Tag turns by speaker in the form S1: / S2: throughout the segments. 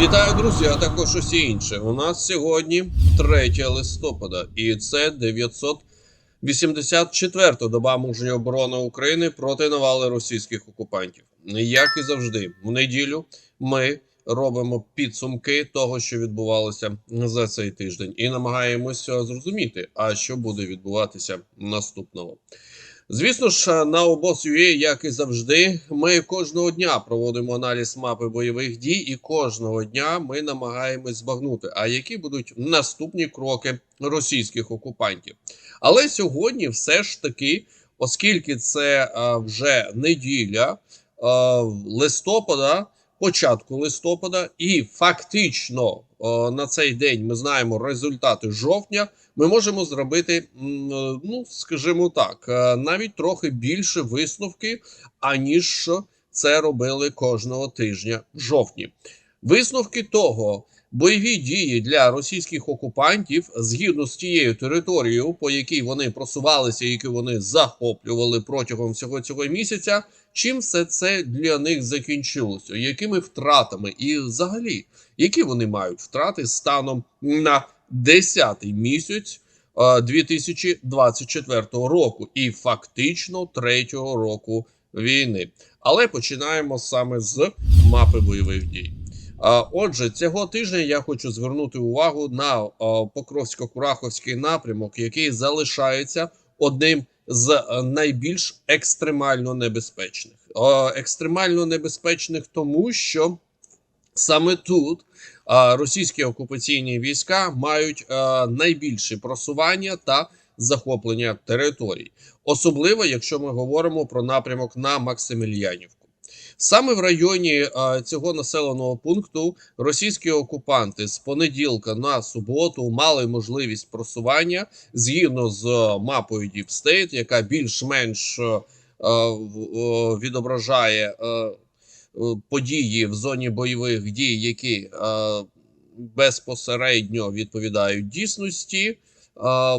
S1: Вітаю, друзі, а також усі інші. У нас сьогодні 3 листопада, і це 984-та доба мужньої оборони України проти навали російських окупантів. Як і завжди, в неділю ми робимо підсумки того, що відбувалося за цей тиждень, і намагаємося зрозуміти, а що буде відбуватися наступного. Звісно ж, на обоз.ua, як і завжди, ми кожного дня проводимо аналіз мапи бойових дій, і кожного дня ми намагаємось збагнути, а які будуть наступні кроки російських окупантів. Але сьогодні, все ж таки, оскільки це а, вже неділя а, листопада, початку листопада, і фактично а, на цей день ми знаємо результати жовтня ми можемо зробити, е, ну скажімо так, е, навіть трохи більше висновки, аніж це робили кожного тижня в жовтні. Висновки того. Бойові дії для російських окупантів згідно з тією територією, по якій вони просувалися, яку вони захоплювали протягом всього цього місяця. Чим все це для них закінчилося? Якими втратами? І взагалі, які вони мають втрати станом на 10-й місяць е, 2024 року, і фактично третього року війни. Але починаємо саме з мапи бойових дій. Отже, цього тижня я хочу звернути увагу на Покровсько-Кураховський напрямок, який залишається одним з найбільш екстремально небезпечних. Екстремально небезпечних, тому що саме тут російські окупаційні війська мають найбільше просування та захоплення територій, особливо якщо ми говоримо про напрямок на Максимільянівку. Саме в районі цього населеного пункту російські окупанти з понеділка на суботу мали можливість просування згідно з мапою State, яка більш-менш відображає події в зоні бойових дій, які е, безпосередньо відповідають дійсності, е,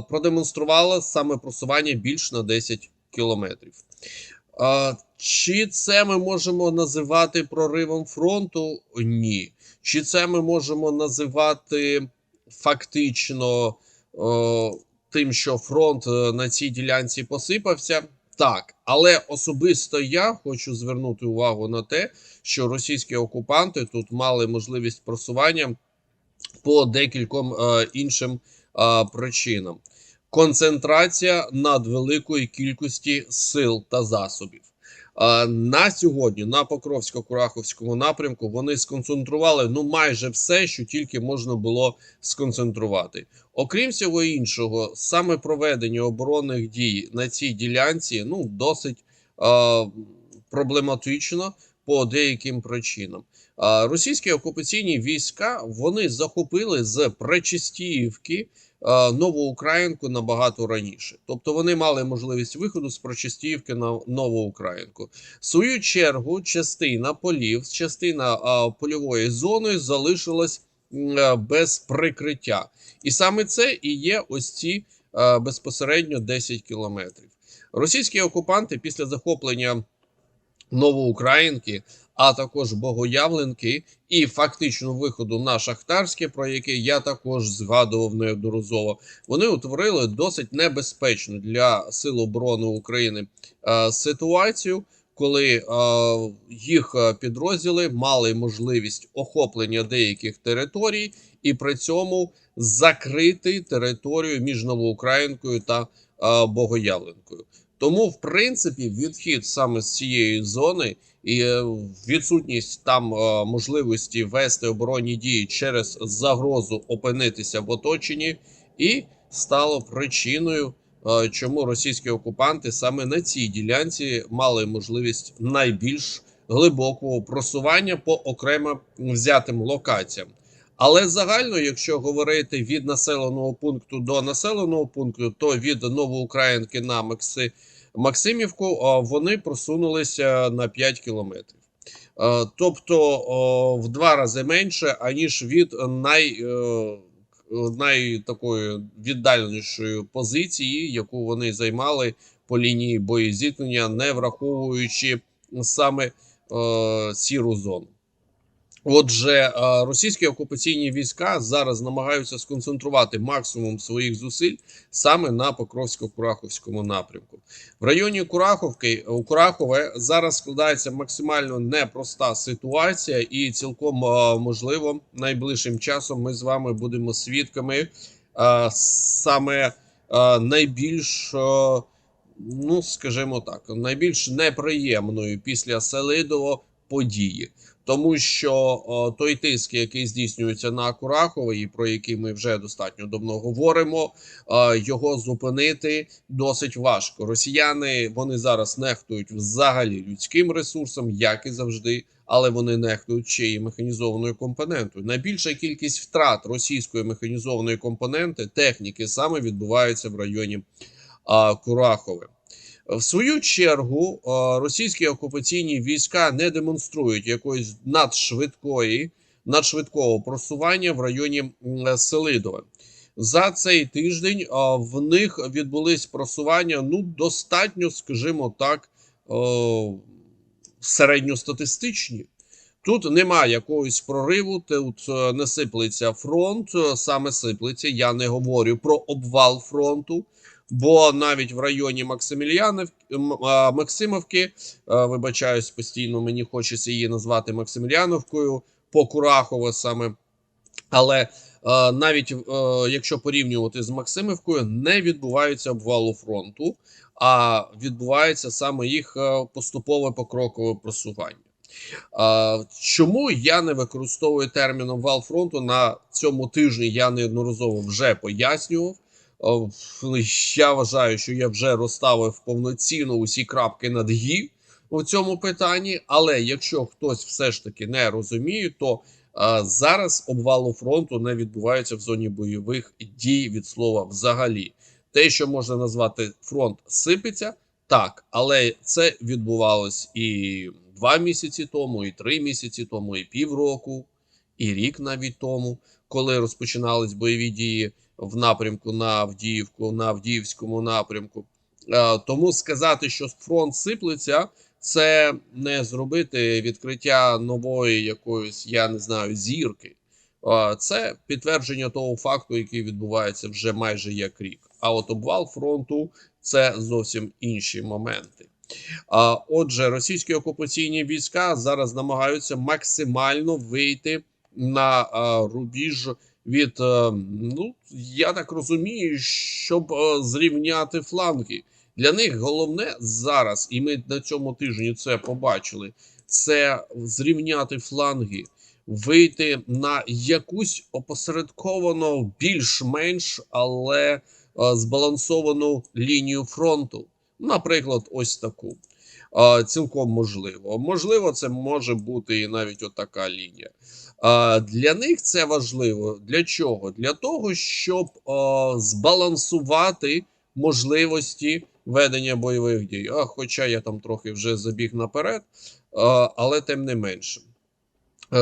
S1: продемонструвала саме просування більш на 10 кілометрів. Чи це ми можемо називати проривом фронту? Ні. Чи це ми можемо називати фактично о, тим, що фронт е, на цій ділянці посипався? Так, але особисто я хочу звернути увагу на те, що російські окупанти тут мали можливість просування по декільком е, іншим е, причинам. Концентрація надвеликої кількості сил та засобів. На сьогодні на Покровсько-Кураховському напрямку вони сконцентрували ну майже все, що тільки можна було сконцентрувати. Окрім всього іншого, саме проведення оборонних дій на цій ділянці ну досить е, проблематично по деяким причинам. Е, Російські окупаційні війська вони захопили з Пречистіївки е, Новоукраїнку набагато раніше. Тобто вони мали можливість виходу з Прочистіївки на Новоукраїнку. В свою чергу, частина полів, частина е, польової зони залишилась м, е, без прикриття. І саме це і є ось ці е, безпосередньо 10 кілометрів. Російські окупанти після захоплення Новоукраїнки, а також Богоявленки і фактично виходу на Шахтарське, про яке я також згадував неодноразово, вони утворили досить небезпечну для Сил оборони України е, ситуацію, коли е, їх підрозділи мали можливість охоплення деяких територій і при цьому закрити територію між Новоукраїнкою та е, Богоявленкою. Тому, в принципі, відхід саме з цієї зони і е, відсутність там е, можливості вести оборонні дії через загрозу опинитися в оточенні, і стало причиною, е, чому російські окупанти саме на цій ділянці мали можливість найбільш глибокого просування по окремо взятим локаціям. Але загально, якщо говорити від населеного пункту до населеного пункту, то від Новоукраїнки на Макси, Максимівку вони просунулися на 5 кілометрів. Тобто в два рази менше, аніж від най, е, най такої віддаленішої позиції, яку вони займали по лінії боєзіткнення, не враховуючи саме е, сіру зону. Отже, е, російські окупаційні війська зараз намагаються сконцентрувати максимум своїх зусиль саме на Покровсько-Кураховському напрямку. В районі Кураховки у Курахове зараз складається максимально непроста ситуація, і цілком е, можливо найближчим часом ми з вами будемо свідками е, саме е, найбільш. е, Ну, скажімо так, найбільш неприємною після Селидово події, тому що о, той тиск, який здійснюється на Курахово, і про який ми вже достатньо давно говоримо, е, його зупинити досить важко. Росіяни вони зараз нехтують взагалі людським ресурсом, як і завжди. Але вони нехтують ще й механізованою компонентою. Найбільша кількість втрат російської механізованої компоненти техніки саме відбувається в районі а, Курахове. В свою чергу російські окупаційні війська не демонструють якоїсь надшвидкої надшвидкого просування в районі м, Селидове. За цей тиждень в них відбулись просування ну достатньо, скажімо так, середньостатистичні. Тут немає якогось прориву, тут е, не сиплеться фронт, е, саме сиплеться. Я не говорю про обвал фронту, бо навіть в районі Максимовки, вибачаюсь, постійно мені хочеться її назвати Максиміляновкою, по Курахово саме. Але навіть е, якщо порівнювати з Максимівкою, не відбувається обвалу фронту, а відбувається саме їх е, поступове покрокове просування. Чому я не використовую термін обвал фронту на цьому тижні? Я неодноразово вже пояснював. О, Я вважаю, що я вже розставив повноцінно усі крапки над «і» у цьому питанні. Але якщо хтось все ж таки не розуміє, то а, зараз обвалу фронту не відбувається в зоні бойових дій від слова взагалі. Те, що можна назвати фронт сипеться, так, але це відбувалось і два місяці тому, і три місяці тому, і півроку, і рік навіть тому, коли розпочинались бойові дії в напрямку на Авдіївку, на Авдіївському напрямку. Е, Тому сказати, що фронт сиплеться, це не зробити відкриття нової якоїсь, я не знаю, зірки. Е, Це підтвердження того факту, який відбувається вже майже як рік. А от обвал фронту це зовсім інші моменти. Отже, російські окупаційні війська зараз намагаються максимально вийти на рубіж від, ну я так розумію, щоб зрівняти фланги. Для них головне зараз, і ми на цьому тижні це побачили. Це зрівняти фланги, вийти на якусь опосередковано більш-менш, але збалансовану лінію фронту. Наприклад, ось таку. Цілком можливо. Можливо, це може бути і навіть отака лінія. Для них це важливо. Для чого? Для того, щоб збалансувати можливості ведення бойових дій. А, Хоча я там трохи вже забіг наперед, але тим не менше.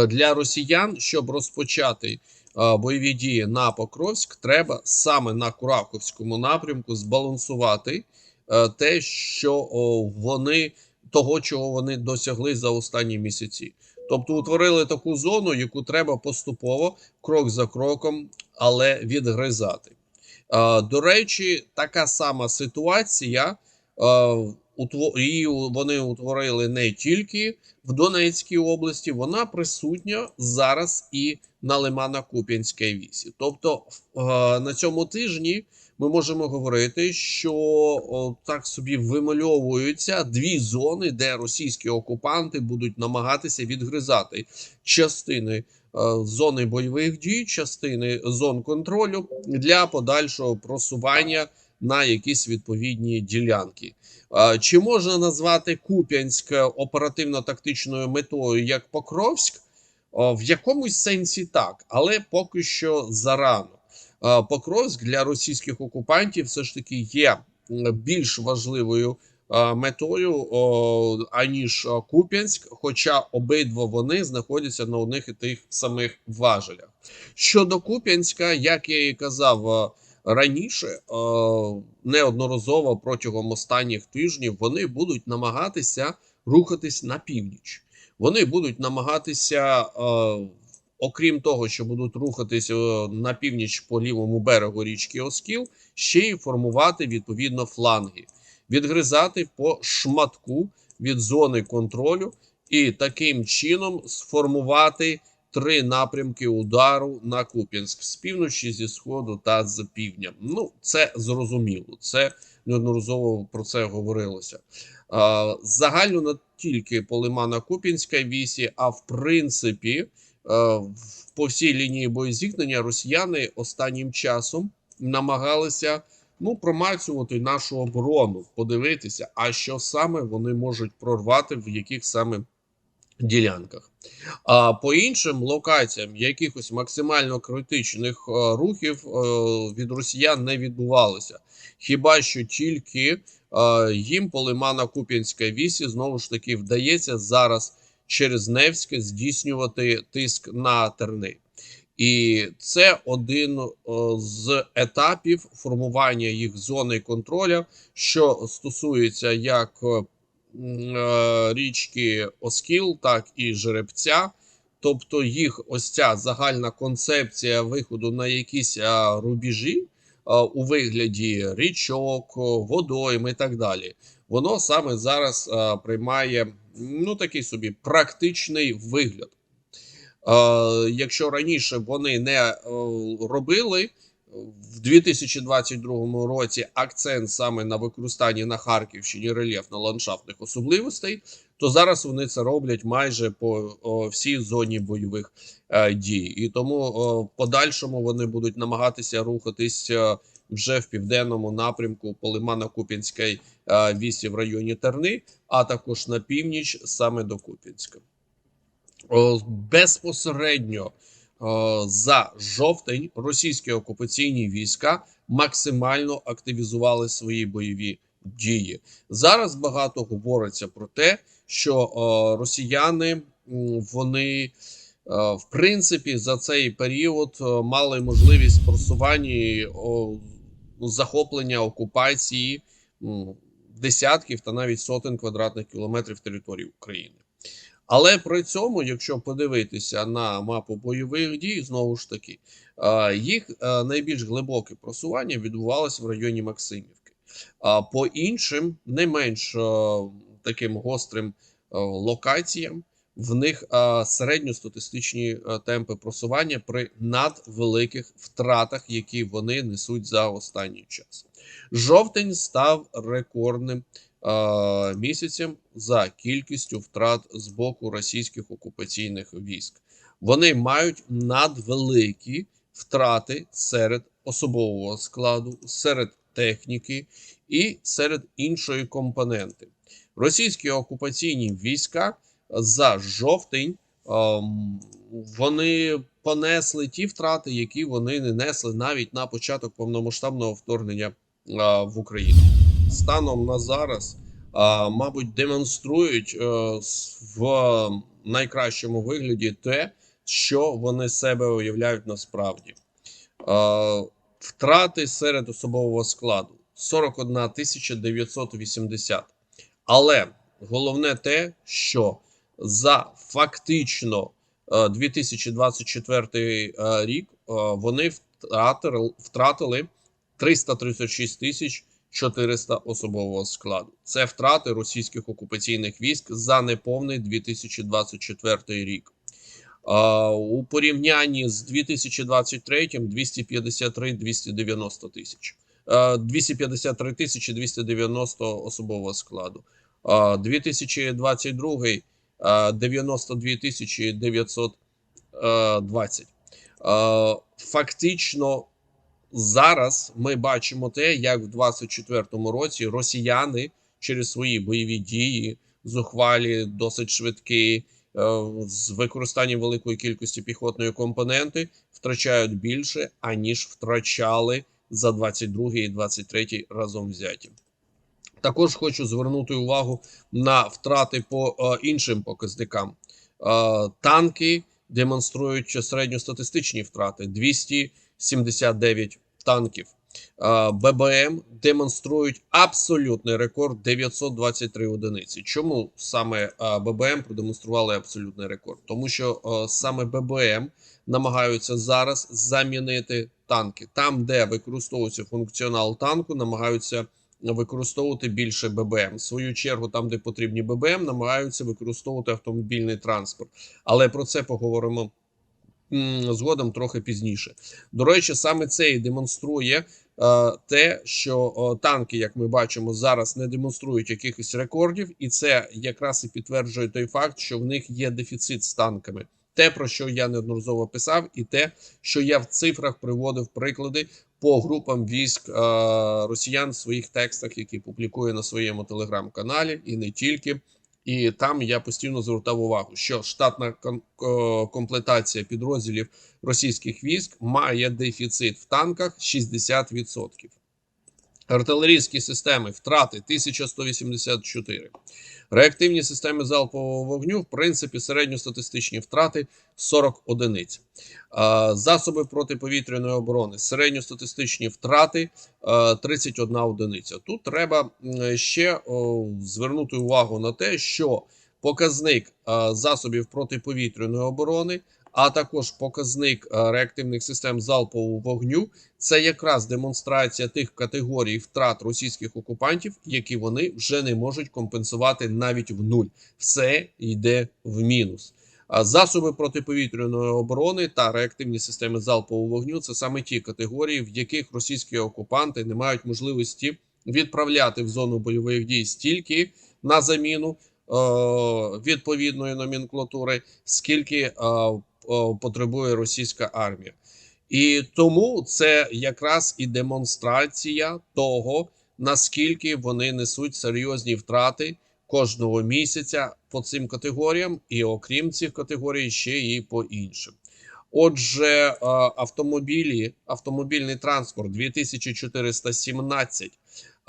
S1: Для росіян, щоб розпочати бойові дії на Покровськ, треба саме на Кураховському напрямку збалансувати те, що вони того, чого вони досягли за останні місяці. Тобто утворили таку зону, яку треба поступово, крок за кроком, але відгризати. До речі, така сама ситуація. Її вони утворили не тільки в Донецькій області, вона присутня зараз і на Лимано-Куп'янській вісі. Тобто, на цьому тижні ми можемо говорити, що о, так собі вимальовуються дві зони, де російські окупанти будуть намагатися відгризати частини е, зони бойових дій, частини зон контролю для подальшого просування на якісь відповідні ділянки. Е, Чи можна назвати Куп'янськ оперативно-тактичною метою як Покровськ? В якомусь сенсі так, але поки що зарано. Е, Покровськ для російських окупантів все ж таки є більш важливою е, метою аніж е, Куп'янськ, хоча обидва вони знаходяться на одних і тих самих важелях. Щодо Куп'янська, як я і казав раніше, неодноразово протягом останніх тижнів вони будуть намагатися рухатись на північ. вони будуть намагатися, окрім того, що будуть рухатися е, на північ по лівому берегу річки Оскіл, ще й формувати відповідно фланги, відгризати по шматку від зони контролю і таким чином сформувати три напрямки удару на Куп'янськ з півночі, зі сходу та з півдня. Ну, це зрозуміло. Це неодноразово про це говорилося. Загально не тільки по Лимана-Куп'янській вісі, а в принципі, по всій лінії боєзіткнення росіяни останнім часом намагалися ну, промацювати нашу оборону, подивитися, а що саме вони можуть прорвати, в яких саме ділянках. А по іншим локаціям якихось максимально критичних е, рухів е, від росіян не відбувалося. Хіба що тільки е, їм по лимана Куп'янська вісі знову ж таки вдається зараз через Невське здійснювати тиск на терни. І це один е, з етапів формування їх зони контролю, що стосується як е, е, річки Оскіл, так і Жеребця. Тобто їх ось ця загальна концепція виходу на якісь рубежі у вигляді річок, водойм і так далі. Воно саме зараз а, приймає ну такий собі практичний вигляд. Е, якщо раніше вони не е, робили в 2022 році акцент саме на використанні на Харківщині рельєфно-ландшафтних особливостей, то зараз вони це роблять майже по о, всій зоні бойових е, дій, і тому о, в подальшому вони будуть намагатися рухатись е, вже в південному напрямку по Лимано-Куп'янській е, вісі в районі Терни, а також на північ саме до Куп'янська. О, безпосередньо о, за жовтень російські окупаційні війська максимально активізували свої бойові дії. Зараз багато говориться про те, що росіяни вони. е, В принципі, за цей період мали можливість просування захоплення окупації десятків та навіть сотень квадратних кілометрів території України. Але при цьому, якщо подивитися на мапу бойових дій, знову ж таки, е, їх е, найбільш глибоке просування відбувалося в районі Максимівки. А по іншим, не менш таким гострим е, локаціям, в них е, середньостатистичні е, темпи просування при надвеликих втратах, які вони несуть за останній час. Жовтень став рекордним місяцем за кількістю втрат з боку російських окупаційних військ. Вони мають надвеликі втрати серед особового складу, серед техніки і серед іншої компоненти. Російські окупаційні війська за жовтень ем, вони понесли ті втрати, які вони не несли навіть на початок повномасштабного вторгнення е, в Україну. Станом на зараз, мабуть, демонструють е, в найкращому вигляді те, що вони себе уявляють насправді. Е, Втрати серед особового складу 41 980. Але головне те, що за фактично е, 2024 е, рік е, вони втратили, втратили 336 тисяч 400 особового складу. Це втрати російських окупаційних військ за неповний 2024 рік. У порівнянні з 2023 253 290 тисяч. Е, 253 тисячі 290 особового складу. 2022 е, 92 тисячі 920. Е, Фактично зараз ми бачимо те, як в 24-му році росіяни через свої бойові дії, зухвалі, досить швидкі, е, з використанням великої кількості піхотної компоненти, втрачають більше, аніж втрачали за 22 і 23 разом взяті. Також хочу звернути увагу на втрати по е, іншим показникам. Е, танки демонструють середньостатистичні втрати 279 танків. е, ББМ демонструють абсолютний рекорд 923 одиниці. Чому саме ББМ продемонстрували абсолютний рекорд? Тому що саме ББМ намагаються зараз замінити танки. Там, де використовується функціонал танку, намагаються використовувати більше ББМ. В свою чергу, там, де потрібні ББМ, намагаються використовувати автомобільний транспорт. Але про це поговоримо згодом трохи пізніше. До речі, саме це і демонструє е, те, що танки, як ми бачимо, зараз не демонструють якихось рекордів, і це якраз і підтверджує той факт, що в них є дефіцит з танками. Те, про що я неодноразово писав, і те, що я в цифрах приводив приклади по групам військ е, росіян в своїх текстах, які публікує на своєму телеграм-каналі, і не тільки. І там я постійно звертав увагу, що штатна кон- комплектація підрозділів російських військ має дефіцит в танках 60%. Артилерійські системи втрати 1184. Реактивні системи залпового вогню, в принципі, середньостатистичні втрати 40 одиниць. Засоби протиповітряної оборони, середньостатистичні втрати е, 31 одиниця. Тут треба ще звернути увагу на те, що показник засобів протиповітряної оборони, а також показник е, реактивних систем залпового вогню це якраз демонстрація тих категорій втрат російських окупантів, які вони вже не можуть компенсувати навіть в нуль. Все йде в мінус. Засоби протиповітряної оборони та реактивні системи залпового вогню це саме ті категорії, в яких російські окупанти не мають можливості відправляти в зону бойових дій стільки на заміну е, відповідної номенклатури, скільки е, потребує російська армія. І тому це якраз і демонстрація того, наскільки вони несуть серйозні втрати кожного місяця по цим категоріям, і окрім цих категорій, ще і по іншим. Отже, е, автомобілі, автомобільний транспорт 2417.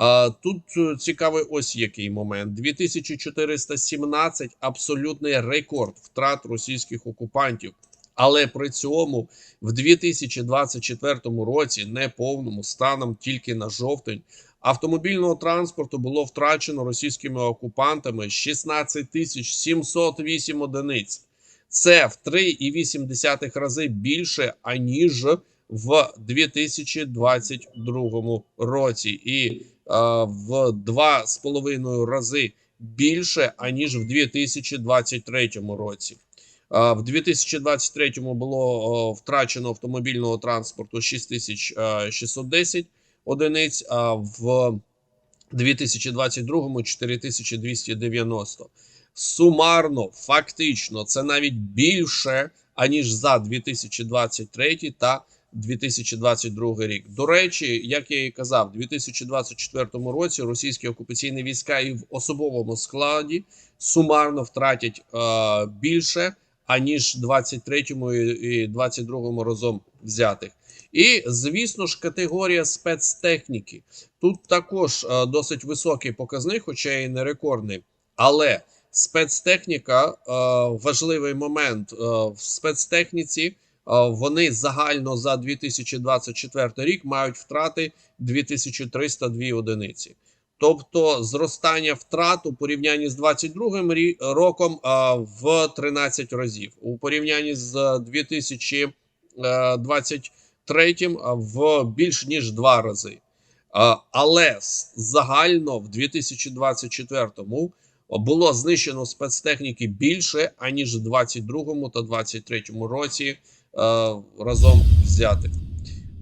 S1: Е, Тут е, цікавий ось який момент: 2417 абсолютний рекорд втрат російських окупантів. Але при цьому в 2024 році, неповному станом тільки на жовтень, автомобільного транспорту було втрачено російськими окупантами 16 тисяч 708 одиниць. Це в 3,8 рази більше аніж в 2022 році, і е, в 2,5 рази більше аніж в 2023 році. А, В 2023 було втрачено автомобільного транспорту 6610 одиниць, а в 2022 4290. Сумарно, фактично, це навіть більше, аніж за 2023 та 2022 рік. До речі, як я і казав, у 2024 році російські окупаційні війська і в особовому складі сумарно втратять е, більше аніж 23-му і 22-му разом взятих. І звісно ж, категорія спецтехніки. Тут також е, досить високий показник, хоча і не рекордний. Але спецтехніка е, важливий момент е, в спецтехніці. Вони загально за 2024 рік мають втрати 2302 одиниці. Тобто зростання втрат у порівнянні з 22 рі- роком в 13 разів. У порівнянні з 2023 в більш ніж два рази. Але загально в 2024 було знищено спецтехніки більше, аніж в 22 та 23 році е, разом взятих.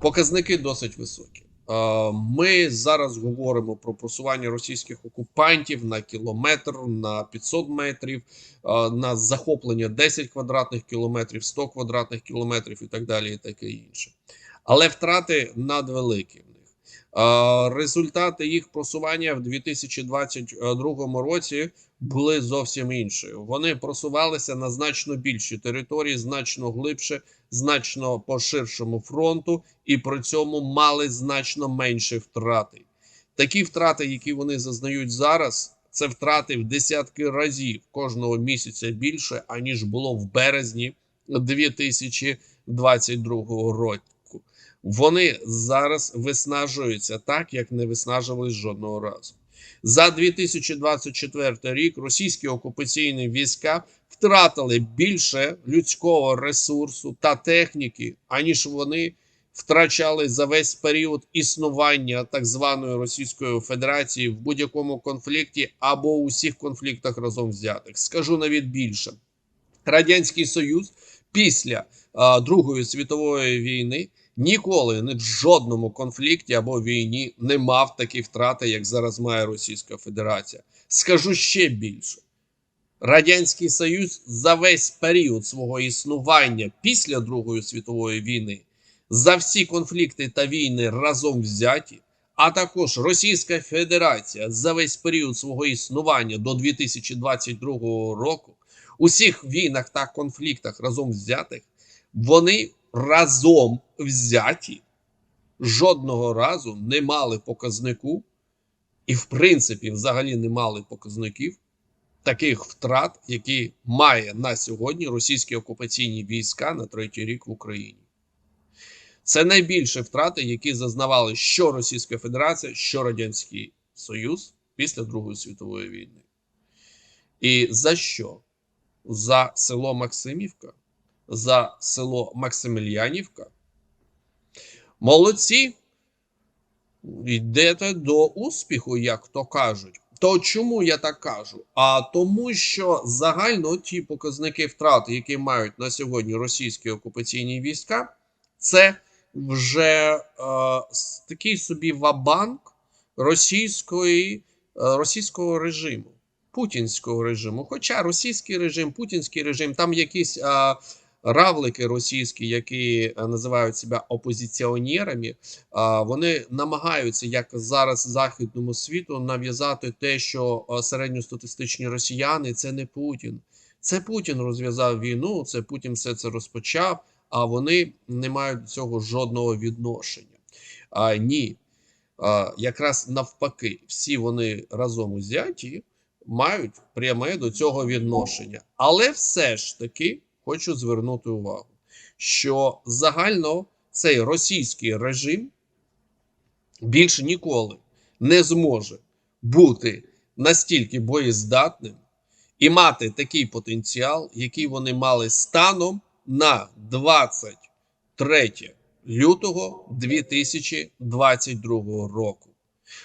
S1: Показники досить високі. Е, Ми зараз говоримо про просування російських окупантів на кілометр, на 500 метрів, е, на захоплення 10 квадратних кілометрів, 100 квадратних кілометрів і так далі, і таке інше. Але втрати надвеликі Результати їх просування в 2022 році були зовсім іншою. Вони просувалися на значно більші території, значно глибше, значно по ширшому фронту, і при цьому мали значно менші втрати. Такі втрати, які вони зазнають зараз, це втрати в десятки разів кожного місяця більше, аніж було в березні 2022 року. Вони зараз виснажуються так, як не виснажувались жодного разу. За 2024 рік російські окупаційні війська втратили більше людського ресурсу та техніки, аніж вони втрачали за весь період існування так званої Російської Федерації в будь-якому конфлікті або у всіх конфліктах разом взятих. Скажу навіть більше: Радянський Союз після а, Другої світової війни ніколи не в жодному конфлікті або війні не мав такі втрати, як зараз має Російська Федерація. Скажу ще більше. Радянський Союз за весь період свого існування після Другої світової війни за всі конфлікти та війни разом взяті, а також Російська Федерація за весь період свого існування до 2022 року, у всіх війнах та конфліктах разом взятих, вони разом взяті жодного разу не мали показнику, і, в принципі, взагалі не мали показників таких втрат, які має на сьогодні російські окупаційні війська на третій рік в Україні. Це найбільші втрати, які зазнавали що Російська Федерація, що Радянський Союз після Другої світової війни. І за що? За село Максимівка, за село Максимільянівка. Молодці. Йдете до успіху, як то кажуть. То чому я так кажу? А тому, що загально ті показники втрати, які мають на сьогодні російські окупаційні війська, це вже е, такий собі вабанк російської, е, російського режиму, путінського режиму. Хоча російський режим, путінський режим, там якісь е, равлики російські, які називають себе опозиціонерами, вони намагаються, як зараз західному світу, нав'язати те, що середньостатистичні росіяни це не Путін. Це Путін розв'язав війну, це Путін все це розпочав а вони не мають до цього жодного відношення. А, Ні, а, якраз навпаки, всі вони разом узяті мають пряме до цього відношення. Але все ж таки хочу звернути увагу, що загально цей російський режим більше ніколи не зможе бути настільки боєздатним і мати такий потенціал, який вони мали станом на 23 лютого 2022 року.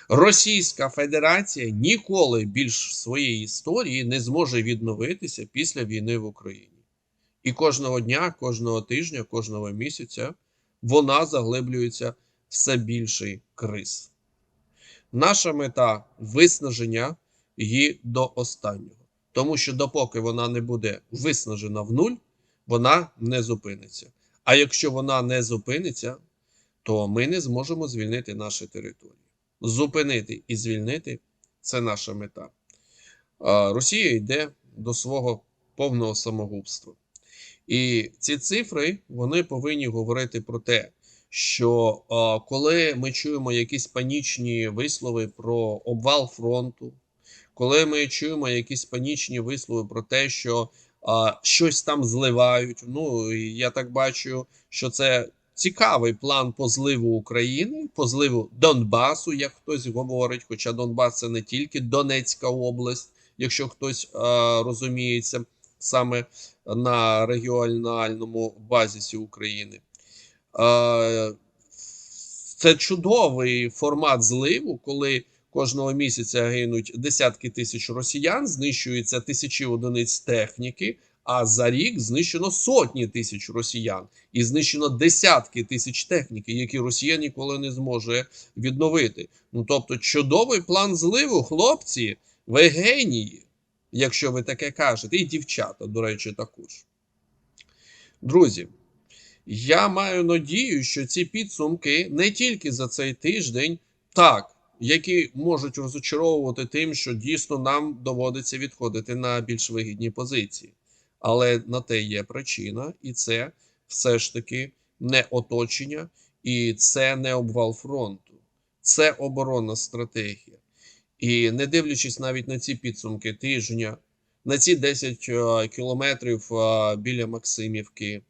S1: Російська Федерація ніколи більш в своїй історії не зможе відновитися після війни в Україні. І кожного дня, кожного тижня, кожного місяця вона заглиблюється все більший криз. Наша мета виснаження її до останнього. Тому що допоки вона не буде виснажена в нуль, вона не зупиниться. А якщо вона не зупиниться, то ми не зможемо звільнити наші території. Зупинити і звільнити це наша мета. Росія йде до свого повного самогубства. І ці цифри вони повинні говорити про те, що коли ми чуємо якісь панічні вислови про обвал фронту, коли ми чуємо якісь панічні вислови про те, що а, щось там зливають. Ну я так бачу, що це цікавий план по зливу України, по зливу Донбасу, як хтось говорить. Хоча Донбас це не тільки Донецька область, якщо хтось а, розуміється саме на регіональному базісі України. Це чудовий формат зливу, коли Кожного місяця гинуть десятки тисяч росіян, знищуються тисячі одиниць техніки. А за рік знищено сотні тисяч росіян і знищено десятки тисяч техніки, які Росія ніколи не зможе відновити. Ну тобто, чудовий план зливу, хлопці, ви генії, якщо ви таке кажете, і дівчата, до речі, також. Друзі, я маю надію, що ці підсумки не тільки за цей тиждень так які можуть розочаровувати тим, що дійсно нам доводиться відходити на більш вигідні позиції. Але на те є причина, і це все ж таки не оточення, і це не обвал фронту, це оборонна стратегія. І не дивлячись навіть на ці підсумки тижня, на ці 10 е, кілометрів е, біля Максимівки,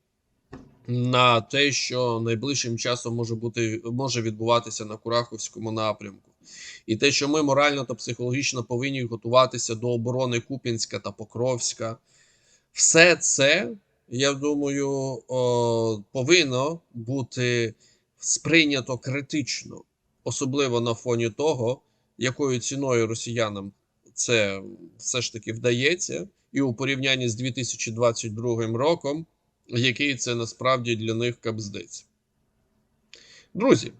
S1: на те, що найближчим часом може бути може відбуватися на Кураховському напрямку, і те, що ми морально та психологічно повинні готуватися до оборони Куп'янська та Покровська, все це, я думаю, повинно бути сприйнято критично, особливо на фоні того, якою ціною росіянам це все ж таки вдається, і у порівнянні з 2022 роком, який це насправді для них капздець. Друзі,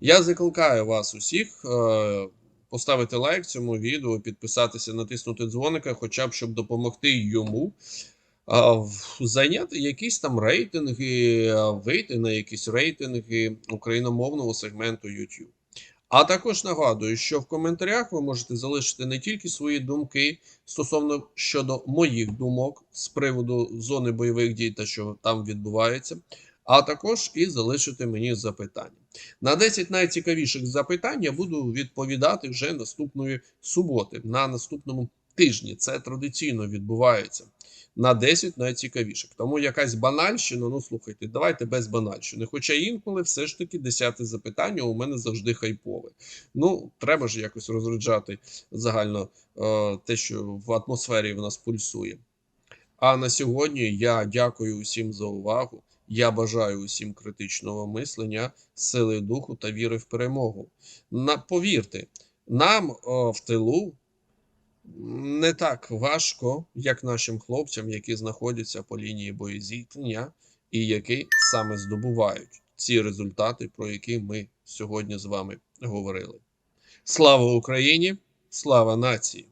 S1: я закликаю вас усіх е, поставити лайк цьому відео, підписатися, натиснути дзвоника, хоча б щоб допомогти йому зайняти якісь там рейтинги, вийти на якісь рейтинги україномовного сегменту YouTube. А також нагадую, що в коментарях ви можете залишити не тільки свої думки стосовно щодо моїх думок з приводу зони бойових дій та що там відбувається, а також і залишити мені запитання. На 10 найцікавіших запитань я буду відповідати вже наступної суботи, на наступному тижні. Це традиційно відбувається на 10 найцікавіших. Тому якась банальщина, ну слухайте, давайте без банальщини. Хоча інколи все ж таки десяте запитання у мене завжди хайпове. Ну, треба ж якось розряджати загально е, те, що в атмосфері в нас пульсує. А на сьогодні я дякую усім за увагу. Я бажаю усім критичного мислення, сили духу та віри в перемогу. На, повірте, нам о, в тилу не так важко, як нашим хлопцям, які знаходяться по лінії боєзіткнення, і які саме здобувають ці результати, про які ми сьогодні з вами говорили. Слава Україні! Слава нації!